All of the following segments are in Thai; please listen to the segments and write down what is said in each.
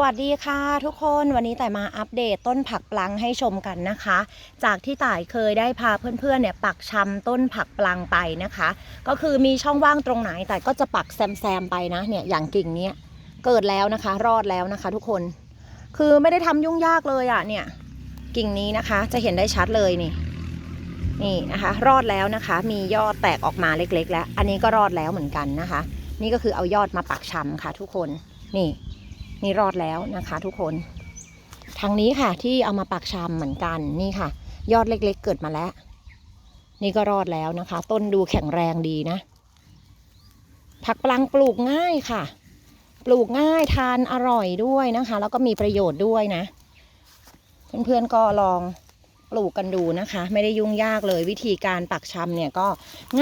สวัสดีค่ะทุกคนวันนี้แต่มาอัปเดตต้นผักปลังให้ชมกันนะคะ จากที่ต่ายเคยได้พาเพื่อนๆเนี่ยปักชำต้นผักปลังไปนะคะ ก็คือมีช่องว่างตรงไหนแต่ก็จะปักแซมๆไปนะเนี่ยอย่างกิ่งเนี้ยเกิดแล้วนะคะ รอดแล้วนะคะ ทุกคนคือไม่ได้ทำยุ่งยากเลยอะ่ะเนี่ยกิ่งนี้นะคะจะเห็นได้ชัดเลยนี่นี่นะคะ รอดแล้วนะคะ มียอดแตกออกมาเล็กๆ แล้ว อันนี้ก็รอดแล้วเหมือนกันนะคะ นี่ก็คือเอายอดมาปักชำค่ะ ทุกคนนี่ นี่รอดแล้วนะคะทุกคนทางนี้ค่ะที่เอามาปักชำเหมือนกันนี่ค่ะ ยอดเล็กๆเกิดมาแล้ว นี่ก็รอดแล้วนะคะ ต้นดูแข็งแรงดีนะ ผักปลังปลูกง่ายค่ะ ปลูกง่ายทานอร่อยด้วยนะคะ แล้วก็มีประโยชน์ด้วยนะ เพื่อนๆก็ลองปลูกกันดูนะคะ ไม่ได้ยุ่งยากเลยวิธีการปักชำเนี่ยก็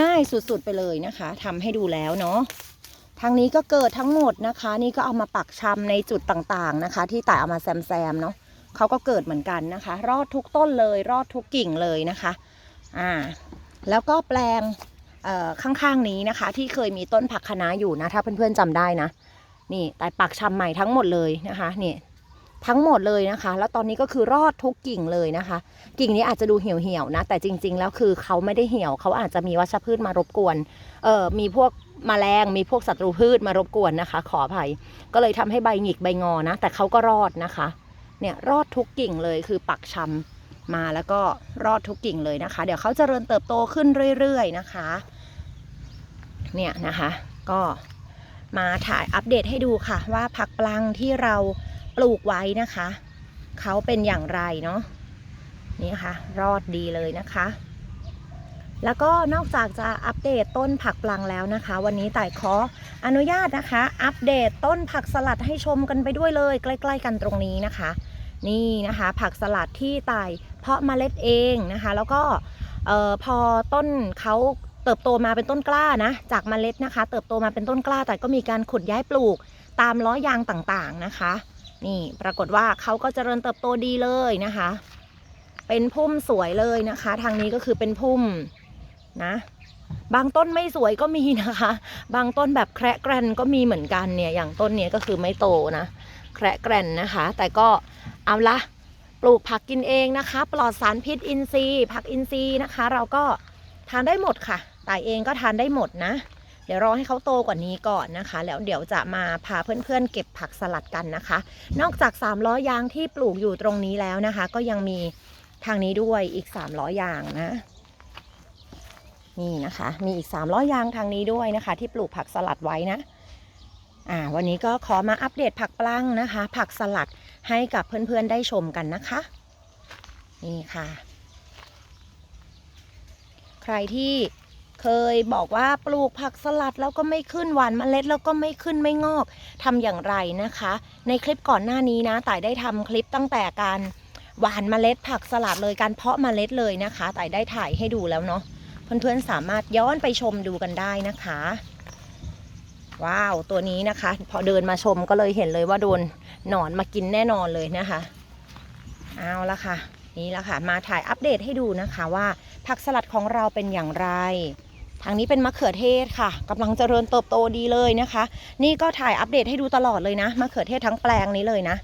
ง่ายสุดๆไปเลยนะคะทำให้ดูแล้วเนาะ ทางนี้ก็เกิดทั้งหมดนะคะ นี่ก็เอามาปักชำในจุดต่างๆนะคะ ที่แต่ายเอามาแซมๆเนาะเขาก็เกิดเหมือนกันนะคะ รอดทุกต้นเลย รอดทุกกิ่งเลยนะคะอ่าแล้วก็แปลงข้างๆนี้นะคะ ที่เคยมีต้นผักคะน้าอยู่นะถ้าเพื่อนๆจำได้นะ นี่แต่ปักชำใหม่ทั้งหมดเลยนะคะนี่ทั้งหมดเลยนะคะ แล้วตอนนี้ก็คือรอดทุกกิ่งเลยนะคะ กิ่งนี้อาจจะดูเหี่ยวๆนะ แต่จริง ๆ แล้วคือเขาไม่ได้เหี่ยวเขาอาจจะมีวัชพืชมารบกวนเอ่อมีพวก มแมลงมีพวกศัตรูพืชมารบกวนนะคะ ขออภัย ก็เลยทำให้ใบหงิกใบงอนะ แต่เขาก็รอดนะคะ เนี่ยรอดทุกกิ่งเลยคือปักชำมาแล้วก็รอดทุกกิ่งเลยนะคะ เดี๋ยวเขาจเจริญเติบโตขึ้นเรื่อยๆนะคะ เนี่ยนะคะก็มาถ่ายอัปเดตให้ดูค่ะ ว่าผักปลังที่เราปลูกไว้นะคะ เขาเป็นอย่างไรเนาะนี่ค่ะ รอดดีเลยนะคะ แล้วก็นอกจากจะอัปเดตต้นผักปลังแล้วนะคะ วันนี้ต่ายขออนุญาตนะคะ อัปเดตต้นผักสลัดให้ชมกันไปด้วยเลย ใกล้ ๆ กันตรงนี้นะคะ นี่นะคะ ผักสลัดที่ต่ายเพาะเมล็ดเองนะคะ แล้วก็พอต้นเขาเติบโตมาเป็นต้นกล้านะจากเมล็ดนะคะ เติบโตมาเป็นต้นกล้า แต่ก็มีการขุดย้ายปลูกตามล้อยางต่างๆนะคะนี่ปรากฏว่าเขาก็เจริญเติบโตดีเลยนะคะ เป็นพุ่มสวยเลยนะคะ ทางนี้ก็คือเป็นพุ่ม นะ บางต้นไม่สวยก็มีนะคะ บางต้นแบบแคระแกรนก็มีเหมือนกันเนี่ย อย่างต้นนี้ก็คือไม่โตนะ แคระแกรนนะคะ แต่ก็เอาละปลูกผักกินเองนะคะ ปลอดสารพิษอินทรีย์ ผักอินทรีย์นะคะ เราก็ทานได้หมดค่ะแต่เองก็ทานได้หมดนะ เดี๋ยวรอให้เขาโตกว่านี้ก่อนนะคะ แล้วเดี๋ยวจะมาพาเพื่อนๆ เก็บผักสลัดกันนะคะ นอกจาก3ล้อยางที่ปลูกอยู่ตรงนี้แล้วนะคะ ก็ยังมีทางนี้ด้วยอีก3ล้อยางนะ นี่นะคะ มีอีก 300 ยางทางนี้ด้วยนะคะ ที่ปลูกผักสลัดไว้นะอ่าวันนี้ก็ขอมาอัปเดตผักปลังนะคะ ผักสลัดให้กับเพื่อนๆได้ชมกันนะคะ นี่ค่ะ ใครที่เคยบอกว่าปลูกผักสลัดแล้วก็ไม่ขึ้นหวานเมล็ดแล้วก็ไม่ขึ้นไม่งอกทำอย่างไรนะคะ ในคลิปก่อนหน้านี้นะต่ายได้ทำคลิปตั้งแต่การหวานเมล็ดผักสลัดเลยการเพาะเมล็ดเลยนะคะต่ายได้ถ่ายให้ดูแล้วเนาะ เพื่อนๆสามารถย้อนไปชมดูกันได้นะคะ ว้าวตัวนี้นะคะ พอเดินมาชมก็เลยเห็นเลยว่าโดนหนอนมากินแน่นอนเลยนะคะ เอาละค่ะ นี่ละค่ะ มาถ่ายอัปเดตให้ดูนะคะว่าผักสลัดของเราเป็นอย่างไรทางนี้เป็นมะเขือเทศค่ะกำลังเจริญเติบโตดีเลยนะคะ นี่ก็ถ่ายอัปเดตให้ดูตลอดเลยนะมะเขือเทศทั้งแปลงนี้เลยนะ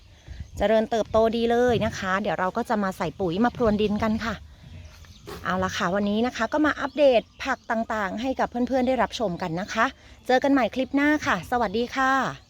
เจริญเติบโตดีเลยนะคะ เดี๋ยวเราก็จะมาใส่ปุ๋ยมาพรวนดินกันค่ะ เอาละค่ะวันนี้นะคะก็มาอัปเดตผักต่างๆ ให้กับเพื่อนๆได้รับชมกันนะคะ เจอกันใหม่คลิปหน้าค่ะ สวัสดีค่ะ